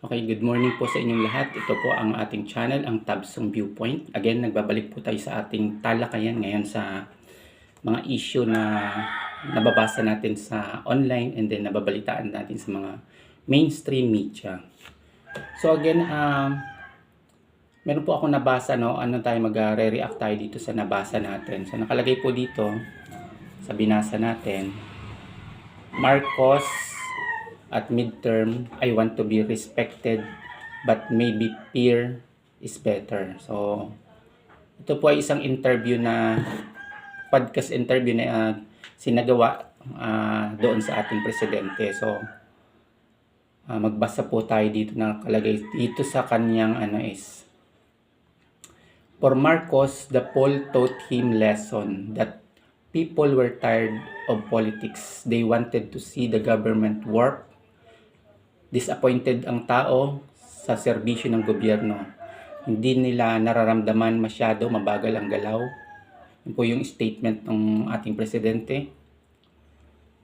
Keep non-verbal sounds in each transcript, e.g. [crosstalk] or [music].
Okay, good morning po sa inyong lahat. Ito po ang ating channel, ang Tabsong Viewpoint. Again, nagbabalik po tayo sa ating talakayan ngayon sa mga issue na nababasa natin sa online and then nababalitaan natin sa mga mainstream media. So again, um, meron po ako nabasa, no? Ano tayo mag-re-react tayo dito sa nabasa natin. So nakalagay po dito sa binasa natin, Marcos at midterm, I want to be respected but maybe peer is better. So, ito po ay isang interview na podcast interview na uh, sinagawa uh, doon sa ating presidente. So, uh, magbasa po tayo dito na kalagay dito sa kanyang ano is For Marcos, the poll taught him lesson that people were tired of politics. They wanted to see the government work disappointed ang tao sa serbisyo ng gobyerno. Hindi nila nararamdaman masyado, mabagal ang galaw. Yun po yung statement ng ating presidente.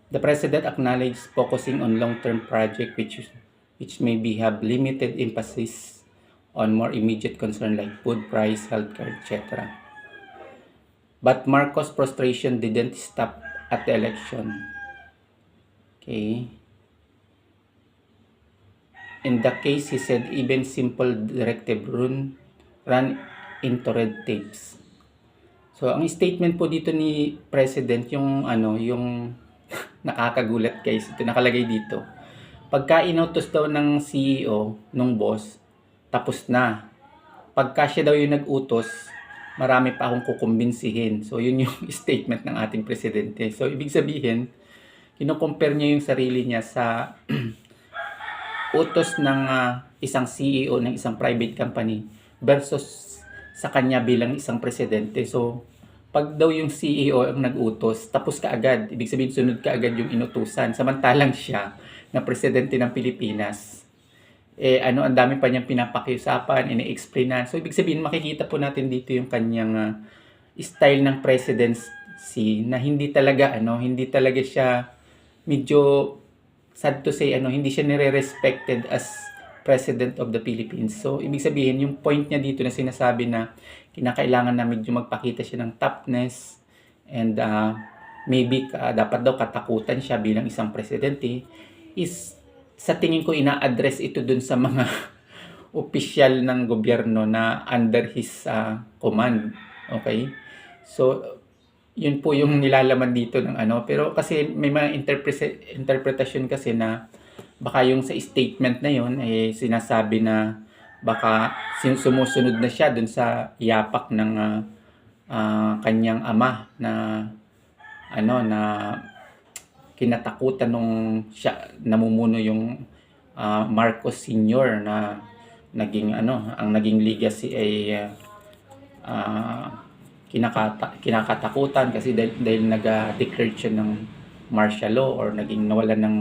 The president acknowledged focusing on long-term project which which maybe have limited emphasis on more immediate concern like food price, healthcare, etc. But Marcos' frustration didn't stop at the election. Okay. In the case, he said even simple directive run, run into red tapes. So, ang statement po dito ni President, yung ano, yung [laughs] nakakagulat guys, ito nakalagay dito. Pagka inutos daw ng CEO, nung boss, tapos na. Pagka siya daw yung nag-utos, marami pa akong kukumbinsihin. So, yun yung [laughs] statement ng ating presidente. So, ibig sabihin, kino-compare niya yung sarili niya sa [clears throat] utos ng uh, isang CEO ng isang private company versus sa kanya bilang isang presidente. So, pag daw yung CEO ang nag-utos, tapos ka agad. Ibig sabihin, sunod ka agad yung inutusan. Samantalang siya, na presidente ng Pilipinas, eh ano, ang dami pa niyang pinapakiusapan, ini-explainan. So, ibig sabihin, makikita po natin dito yung kanyang uh, style ng presidency na hindi talaga, ano, hindi talaga siya medyo sad to say, ano, hindi siya nire-respected as President of the Philippines. So, ibig sabihin, yung point niya dito na sinasabi na kinakailangan na medyo magpakita siya ng toughness and uh, maybe uh, dapat daw katakutan siya bilang isang presidente is sa tingin ko ina-address ito dun sa mga [laughs] opisyal ng gobyerno na under his uh, command. Okay? So, yun po yung nilalaman dito ng ano. Pero kasi may mga interpre- interpretation kasi na baka yung sa statement na yun eh sinasabi na baka sumusunod na siya dun sa yapak ng uh, uh, kanyang ama na ano na kinatakutan nung siya namumuno yung uh, Marcos Senior na naging ano ang naging legacy ay uh, uh, kinakata, kinakatakutan kasi dahil, dahil nag-declare siya ng martial law or naging nawalan ng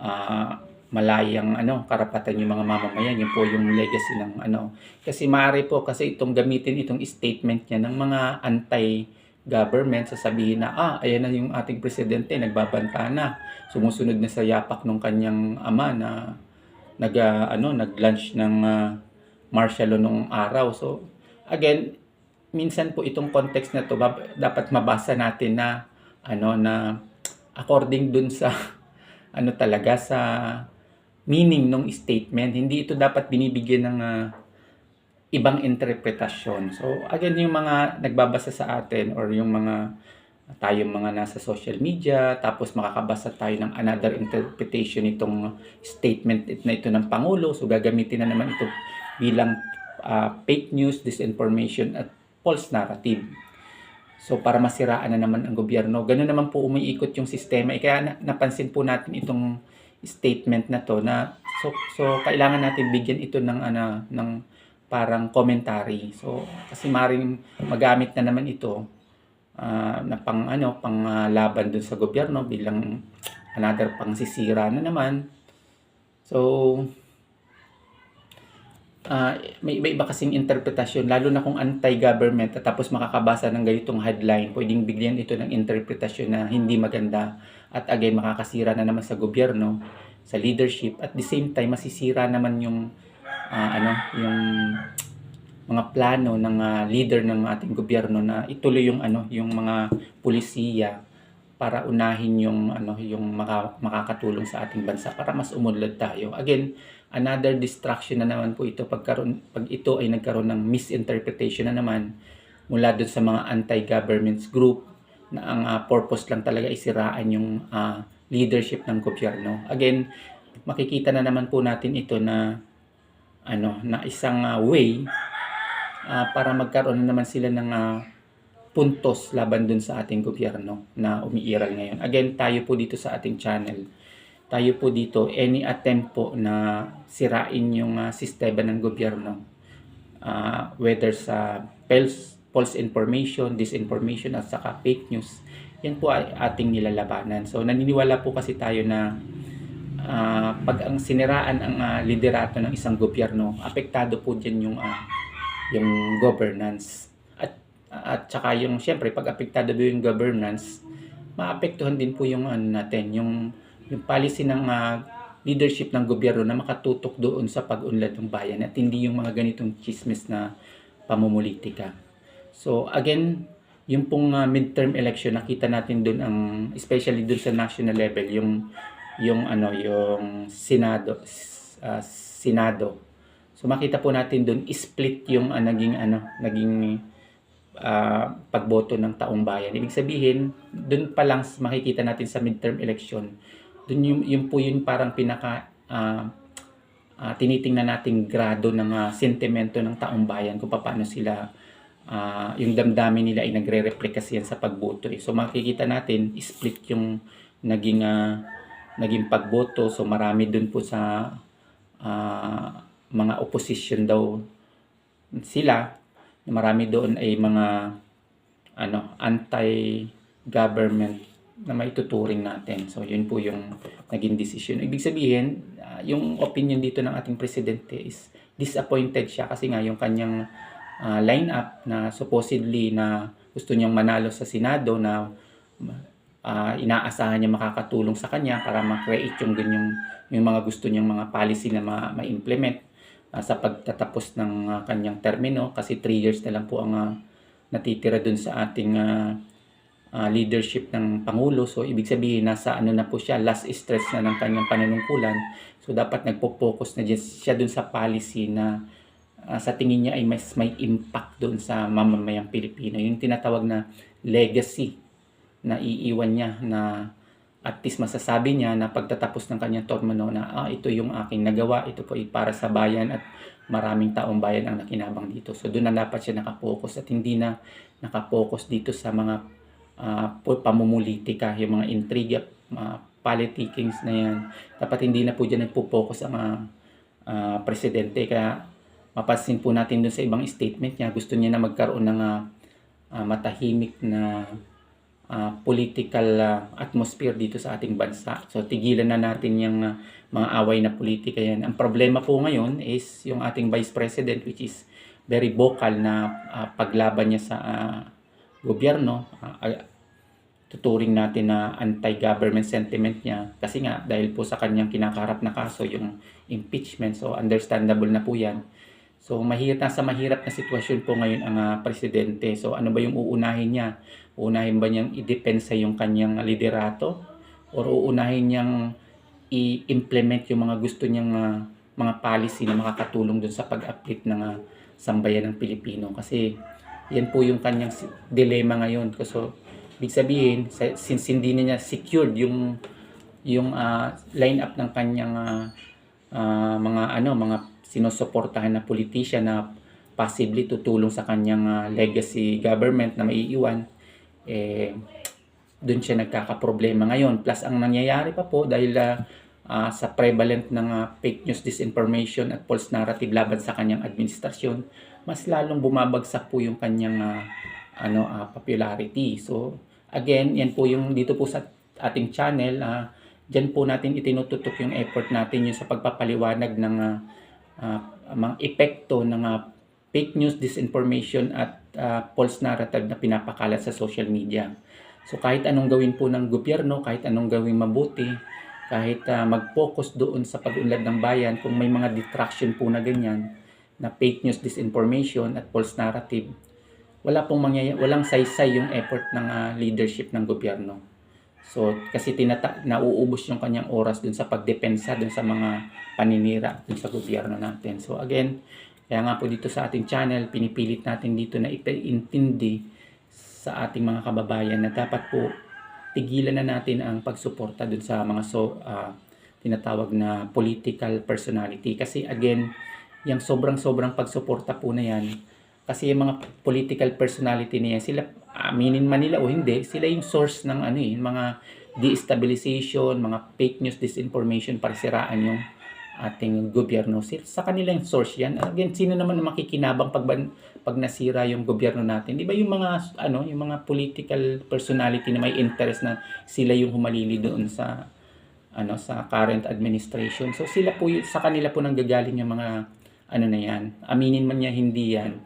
uh, malayang ano karapatan yung mga mamamayan. Yun po yung legacy ng ano. Kasi maaari po kasi itong gamitin itong statement niya ng mga anti government sasabihin na ah ayan na yung ating presidente nagbabanta na. Sumusunod na sa yapak ng kanyang ama na nag uh, ano nag-lunch ng uh, martial law nung araw. So again minsan po itong context na to dapat mabasa natin na ano na according dun sa [laughs] ano talaga sa meaning ng statement hindi ito dapat binibigyan ng uh, ibang interpretasyon. So, again, yung mga nagbabasa sa atin or yung mga tayong mga nasa social media, tapos makakabasa tayo ng another interpretation itong statement na ito ng Pangulo. So, gagamitin na naman ito bilang uh, fake news, disinformation, at false narrative. So, para masiraan na naman ang gobyerno. Ganun naman po umiikot yung sistema. E kaya na, napansin po natin itong statement na to na so, so kailangan natin bigyan ito ng ano ng parang commentary. So, kasi maring magamit na naman ito uh, na pang ano, pang uh, laban dun sa gobyerno bilang another pang sisira na naman. So, ah, may iba-iba kasing interpretasyon, lalo na kung anti-government at tapos makakabasa ng ganitong headline, pwedeng bigyan ito ng interpretasyon na hindi maganda at again makakasira na naman sa gobyerno, sa leadership at the same time masisira naman yung ah, ano, yung mga plano ng ah, leader ng ating gobyerno na ituloy yung ano, yung mga pulisiya para unahin yung ano, yung maka, makakatulong sa ating bansa para mas umunlad tayo. Again, another distraction na naman po ito pagkaroon pag ito ay nagkaroon ng misinterpretation na naman mula doon sa mga anti-governments group na ang ah, purpose lang talaga isiraan yung ah, leadership ng gobyerno. Again, makikita na naman po natin ito na ano na isang ah, way ah, para magkaroon na naman sila ng ah, puntos laban dun sa ating gobyerno na umiiral ngayon. Again, tayo po dito sa ating channel, tayo po dito, any attempt po na sirain yung ah, sistema ng gobyerno, ah, whether sa false, false information, disinformation, at saka fake news, yan po ay ating nilalabanan. So, naniniwala po kasi tayo na ah, pag ang siniraan ang ah, liderato ng isang gobyerno, apektado po dyan yung, ah, yung governance. At, at saka yung, syempre, pag apektado po yung governance, maapektuhan din po yung ano natin, yung, yung policy ng ah, leadership ng gobyerno na makatutok doon sa pag-unlad ng bayan at hindi yung mga ganitong chismis na pamumulitika. So again, yung pong ah, midterm election nakita natin doon ang especially doon sa national level yung yung ano yung senado ah, senado. So makita po natin doon split yung ah, naging ano naging ah, pagboto ng taong bayan. Ibig sabihin, doon pa lang makikita natin sa midterm election, doon yung, yung po yun parang pinaka ah, ah, tinitingnan nating grado ng ah, sentimento ng taong bayan kung paano sila ah, yung damdamin nila ay nagre-reflect kasi yan sa pagboto. Eh. So makikita natin split yung naging ah, naging pagboto. So marami dun po sa ah, mga opposition daw sila. Marami doon ay mga ano anti-government na maituturing natin. So yun po yung naging decision. Ibig sabihin, ah, yung opinion dito ng ating presidente is disappointed siya kasi nga yung kanyang ah, lineup na supposedly na gusto niyang manalo sa Senado na ah, inaasahan niya makakatulong sa kanya para ma-create yung ganyang yung mga gusto niyang mga policy na ma- ma-implement ah, sa pagtatapos ng ah, kanyang termino kasi 3 years na lang po ang ah, natitira dun sa ating ah, ah, leadership ng Pangulo. So, ibig sabihin, nasa ano na po siya, last stretch na ng kanyang panunungkulan. So, dapat nagpo-focus na dyan siya dun sa policy na ah, sa tingin niya ay mas may impact doon sa mamamayang Pilipino. Yung tinatawag na legacy na iiwan niya na at least masasabi niya na pagtatapos ng kanyang termino na ah, ito yung aking nagawa, ito po ay para sa bayan at maraming taong bayan ang nakinabang dito. So doon na dapat siya nakapokus at hindi na nakapokus dito sa mga ah, pu- pamumulitika, yung mga intriga, mga politicings na yan. Dapat hindi na po dyan nagpo-focus ang mga ah, presidente. Kaya mapasin po natin doon sa ibang statement niya, gusto niya na magkaroon ng ah, ah, matahimik na ah, political ah, atmosphere dito sa ating bansa. So tigilan na natin yung ah, mga away na politika yan. Ang problema po ngayon is yung ating Vice President which is very vocal na ah, paglaban niya sa ah, gobyerno. Ah, tuturing natin na anti-government sentiment niya. Kasi nga dahil po sa kanyang kinakaharap na kaso yung impeachment so understandable na po yan. So mahirap nasa mahirap na sitwasyon po ngayon ang ah, presidente. So ano ba yung uunahin niya? Uunahin ba niyang i-depensa yung kanyang liderato? Or uunahin niyang i-implement yung mga gusto niyang ah, mga policy na makakatulong dun sa pag-uplift ng ah, sambayan ng Pilipino? Kasi yan po yung kanyang dilemma ngayon so Ibig sabihin, sa- since hindi na niya secured yung yung ah, lineup ng kanyang ah, ah, mga ano, mga sinusuportahan na politician na possibly tutulong sa kanyang ah, legacy government na maiiwan eh doon siya nagkakaproblema ngayon. Plus ang nangyayari pa po dahil ah, ah, sa prevalent ng ah, fake news, disinformation at false narrative laban sa kanyang administrasyon, mas lalong bumabagsak po yung kanyang ah, ano ah, popularity. So again, yan po yung dito po sa ating channel, ah, diyan po natin itinututok yung effort natin yung sa pagpapaliwanag ng ah, uh, mga epekto ng uh, fake news, disinformation at uh, false narrative na pinapakalat sa social media. So kahit anong gawin po ng gobyerno, kahit anong gawin mabuti, kahit uh, mag-focus doon sa pag-unlad ng bayan, kung may mga detraction po na ganyan, na fake news, disinformation at false narrative, wala pong mangyayari, walang saysay yung effort ng uh, leadership ng gobyerno. So, kasi tinata nauubos yung kanyang oras dun sa pagdepensa dun sa mga paninira dun sa gobyerno natin. So, again, kaya nga po dito sa ating channel, pinipilit natin dito na ipaintindi sa ating mga kababayan na dapat po tigilan na natin ang pagsuporta dun sa mga so, uh, tinatawag na political personality. Kasi again, yung sobrang-sobrang pagsuporta po na yan, kasi yung mga political personality niya, sila aminin man nila o hindi, sila yung source ng ano eh, mga destabilization, mga fake news, disinformation para siraan yung ating gobyerno. Sa kanila yung source yan. Again, sino naman ang makikinabang pag, pag nasira yung gobyerno natin? Di ba yung mga, ano, yung mga political personality na may interest na sila yung humalili doon sa ano sa current administration. So sila po sa kanila po nang gagaling yung mga ano na yan. Aminin man niya hindi yan.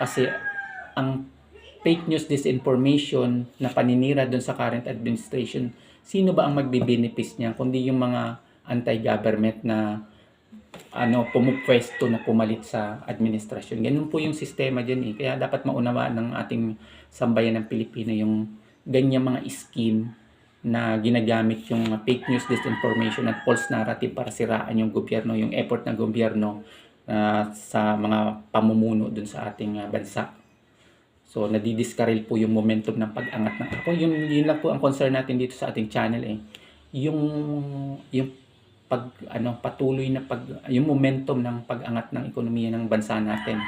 Kasi ang fake news, disinformation na paninira doon sa current administration, sino ba ang magbibenefits niya kundi yung mga anti-government na ano, pumupwesto na pumalit sa administrasyon. Ganun po yung sistema dyan eh. Kaya dapat maunawaan ng ating sambayan ng Pilipino yung ganyang mga scheme na ginagamit yung fake news, disinformation at false narrative para siraan yung gobyerno, yung effort ng gobyerno uh, sa mga pamumuno dun sa ating uh, bansa. So, nadidiskaril po yung momentum ng pag-angat ng ako. Yun, yun lang po ang concern natin dito sa ating channel eh. Yung, yung pag, ano, patuloy na pag, yung momentum ng pag-angat ng ekonomiya ng bansa natin.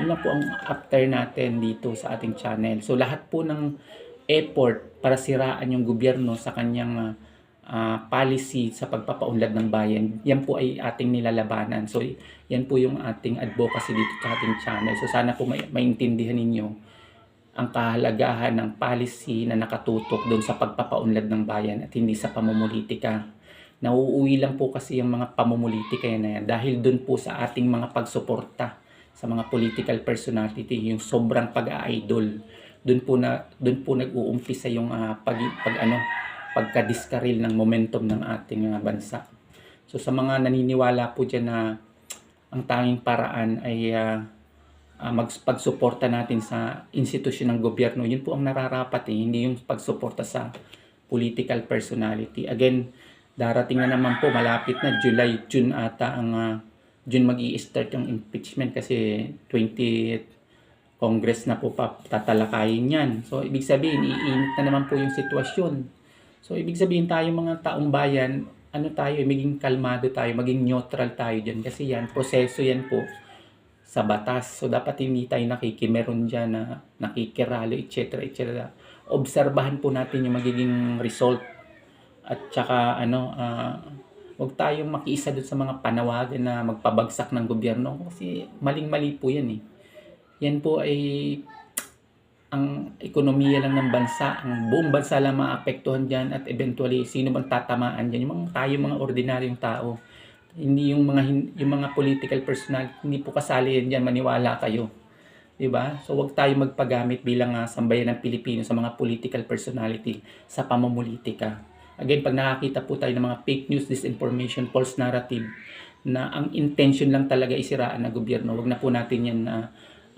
Yun lang po ang after natin dito sa ating channel. So, lahat po ng effort para siraan yung gobyerno sa kanyang uh, policy sa pagpapaunlad ng bayan, yan po ay ating nilalabanan. So, yan po yung ating advocacy dito sa ating channel. So, sana po may, maintindihan ninyo ang kahalagahan ng policy na nakatutok doon sa pagpapaunlad ng bayan at hindi sa pamumulitika. Nauuwi lang po kasi yung mga pamumulitika yan yan dahil doon po sa ating mga pagsuporta sa mga political personality, yung sobrang pag-idol. Doon po na doon po nag-uumpisa yung uh, pag, pag ano pagka-diskaril ng momentum ng ating uh, bansa. So sa mga naniniwala po diyan na ang tanging paraan ay uh, uh, magpagsuporta natin sa institusyon ng gobyerno, yun po ang nararapat eh, hindi yung pagsuporta sa political personality. Again, darating na naman po, malapit na July, June ata ang uh, June mag start yung impeachment kasi 20th Congress na po pa tatalakayin yan. So, ibig sabihin, iinit na naman po yung sitwasyon. So, ibig sabihin tayo mga taong bayan, ano tayo, maging kalmado tayo, maging neutral tayo dyan. Kasi yan, proseso yan po sa batas. So, dapat hindi tayo nakikimeron dyan na nakikiralo, etc. etc. Obserbahan po natin yung magiging result. At saka, ano, uh, huwag tayong makiisa doon sa mga panawagan na magpabagsak ng gobyerno. Kasi maling-mali po yan eh. Yan po ay ang ekonomiya lang ng bansa, ang buong bansa lang maapektuhan dyan at eventually sino bang tatamaan dyan? Yung mga tayo, mga ordinaryong tao hindi yung mga yung mga political personal, hindi po kasali yan diyan, maniwala kayo. 'Di ba? So wag tayo magpagamit bilang uh, sambayan ng Pilipino sa mga political personality sa pamumulitika. Again, pag nakakita po tayo ng mga fake news, disinformation, false narrative na ang intention lang talaga isiraan ng gobyerno, wag na po natin yan uh,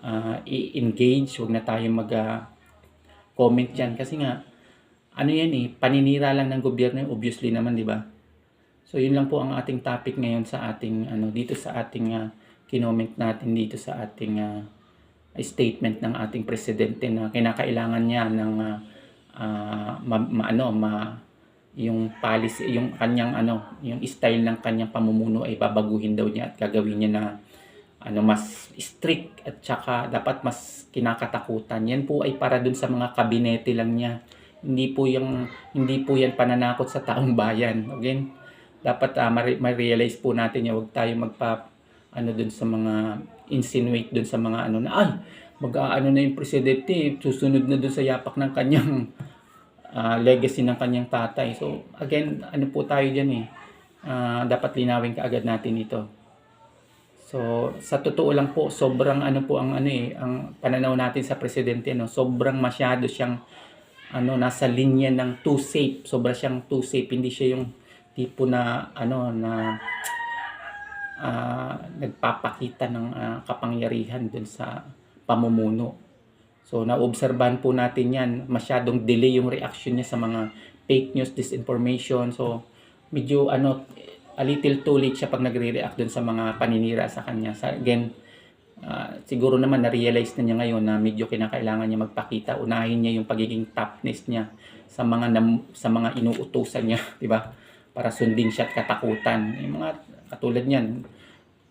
uh, i-engage, wag na tayo mag uh, comment diyan kasi nga ano yan eh, paninira lang ng gobyerno, obviously naman, 'di ba? So yun lang po ang ating topic ngayon sa ating ano dito sa ating uh, kinoment natin dito sa ating uh, statement ng ating presidente na kinakailangan niya ng uh, uh, ma, ma, ano ma yung policy yung kanyang ano yung style ng kanyang pamumuno ay babaguhin daw niya at gagawin niya na ano mas strict at saka dapat mas kinakatakutan. Yan po ay para dun sa mga kabinete lang niya. Hindi po yung hindi po yan pananakot sa taong [laughs] bayan. Again, dapat uh, ma-realize po natin yung wag tayo magpa ano dun sa mga insinuate dun sa mga ano na ay mag-aano na yung presidente susunod na dun sa yapak ng kanyang uh, legacy ng kanyang tatay so again ano po tayo diyan eh uh, dapat linawin kaagad natin ito So, sa totoo lang po, sobrang ano po ang ano eh, ang pananaw natin sa presidente, no? Sobrang masyado siyang ano, nasa linya ng too safe. Sobra siyang too safe. Hindi siya yung tipo na ano na ah, nagpapakita ng ah, kapangyarihan dun sa pamumuno. So, naobserbahan po natin yan. Masyadong delay yung reaction niya sa mga fake news, disinformation. So, medyo ano, a little too late siya pag nagre-react dun sa mga paninira sa kanya. Sa, again, ah, siguro naman na-realize na niya ngayon na medyo kinakailangan niya magpakita. Unahin niya yung pagiging toughness niya sa mga nam- sa mga inuutusan niya, [laughs] di ba? Para sundin siya at katakutan. Yung mga katulad niyan,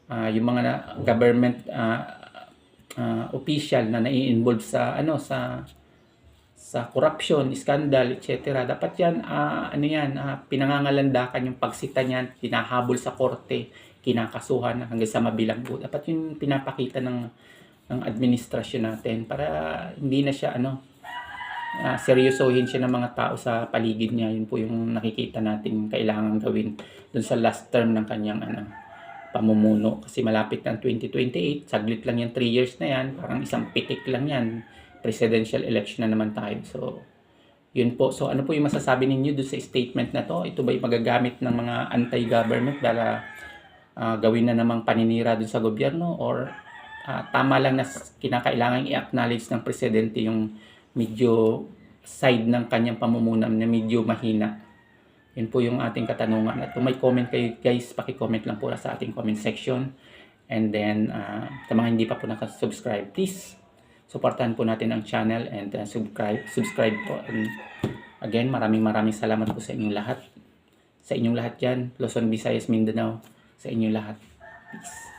ah, yung mga government ah, ah, official na nai-involve sa ano sa sa corruption, scandal, etc. Dapat yan, ah, ano yan, ah, pinangangalandakan yung pagsita niyan, pinahabol sa korte, kinakasuhan hanggang sa mabilanggo. Dapat yung pinapakita ng ng administrasyon natin para hindi na siya ano ah, seryosohin siya ng mga tao sa paligid niya. Yun po yung nakikita natin kailangan gawin dun sa last term ng kanyang ano pamumuno kasi malapit ng 2028 saglit lang yan 3 years na yan. Parang isang pitik lang yan. Presidential election na naman tayo. So yun po. So ano po yung masasabi ninyo doon sa statement na to? Ito ba yung magagamit ng mga anti-government para ah, gawin na namang paninira dun sa gobyerno? Or ah, tama lang na kinakailangan i-acknowledge ng presidente yung medyo side ng kanyang pamumuno na medyo mahina yun po yung ating katanungan. At kung may comment kayo guys, paki-comment lang po sa ating comment section. And then, ah, sa mga hindi pa po nakasubscribe, please, supportahan po natin ang channel and ah, subscribe, subscribe po. And again, maraming maraming salamat po sa inyong lahat. Sa inyong lahat dyan, Luzon, Visayas, Mindanao, sa inyong lahat. Peace.